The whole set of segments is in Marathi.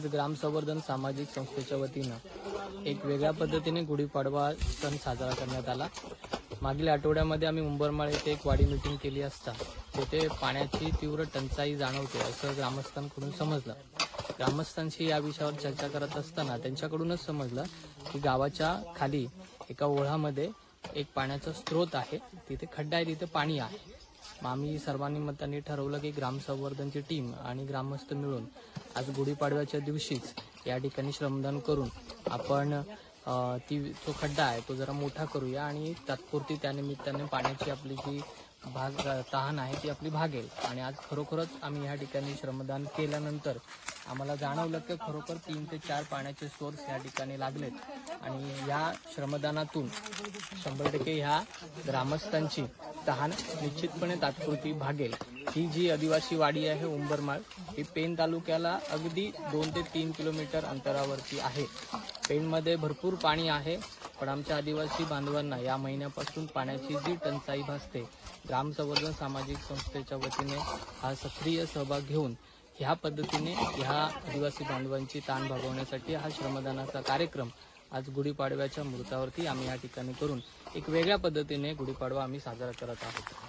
आज ग्राम संवर्धन सामाजिक संस्थेच्या वतीनं एक वेगळ्या पद्धतीने गुढीपाडवा सण साजरा करण्यात आला. मागील आठवड्यामध्ये आम्ही उंबरमाळ येथे एक वाडी मिटिंग केली असता तेथे पाण्याची तीव्र टंचाई जाणवते असं ग्रामस्थांकडून समजलं. ग्रामस्थांशी या विषयावर चर्चा करत असताना त्यांच्याकडूनच समजलं की गावाच्या खाली एका ओढ्यामध्ये एक पाण्याचा स्रोत आहे. तिथे खड्डा आहे तिथे पाणी आहे. मग आम्ही सर्वांनी मतांनी ठरवलं की ग्रामसंवर्धनची टीम आणि ग्रामस्थ मिळून आज गुढीपाडव्याच्या दिवशीच या ठिकाणी श्रमदान करून आपण ती जो खड्डा आहे तो जरा मोठा करूया आणि तात्पुरती त्यानिमित्ताने पाण्याची आपली जी भाग तहान आहे ती आपली भागेल आणि आज खरोखरच आम्ही ह्या ठिकाणी श्रमदान केल्यानंतर आम्हाला जाणवलं की खरोखर तीन ते चार पाण्याचे सोर्स या ठिकाणी लागलेत. आणि या श्रमदानातून शंभर टक्के ह्या ग्रामस्थांची तहान निश्चितपणे तात्पुरती भागेल. ही जी आदिवासी वाडी आहे उंबरमाळ ही पेन तालुक्याला अगदी दोन ते तीन किलोमीटर अंतरावरती आहे. पेनमध्ये भरपूर पाणी आहे पण आमच्या आदिवासी बांधवांना या महिन्यापासून पाण्याची जी टंचाई भासते ग्राम संवर्धन सामाजिक संस्थेच्या वतीने हा सक्रिय सहभाग घेऊन ह्या पद्धतीने ह्या आदिवासी बांधवांची ताण भागवण्यासाठी हा श्रमदानाचा कार्यक्रम आज गुढीपाडव्याच्या मुहूर्तावरती आम्ही या ठिकाणी करून एक वेगळ्या पद्धतीने गुढीपाडवा आम्ही साजरा करत आहोत.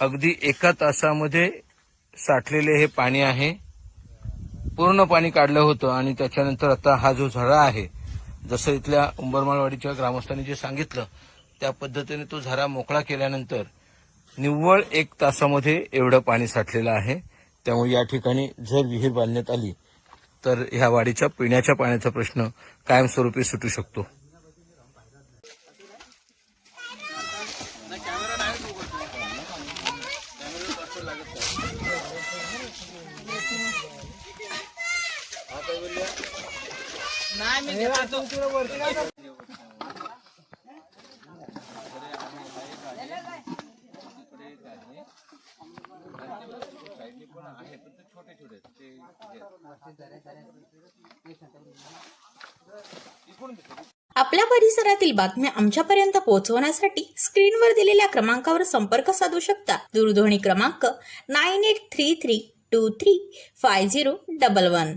अगदी एका तासामध्ये साठलेले हे पाणी आहे. पूर्ण पाणी काढलं होतं आणि त्याच्यानंतर आता हा जो झरा आहे जसं इथल्या उंबरमाळवाडीच्या ग्रामस्थांनी जे सांगितलं त्या पद्धतीने तो झरा मोकळा केल्यानंतर निव्वळ एक तासामध्ये एवढं पाणी साठलेलं आहे. त्यामुळे या ठिकाणी जर विहीर बांधण्यात आली तर ह्या वाडीच्या पिण्याच्या पाण्याचा प्रश्न कायमस्वरूपी सुटू शकतो. आपल्या परिसरातील बातम्या आमच्यापर्यंत पोहोचवण्यासाठी स्क्रीनवर दिलेल्या क्रमांकावर संपर्क साधू शकता. दूरध्वनी क्रमांक nine eight three three two three five zero double one.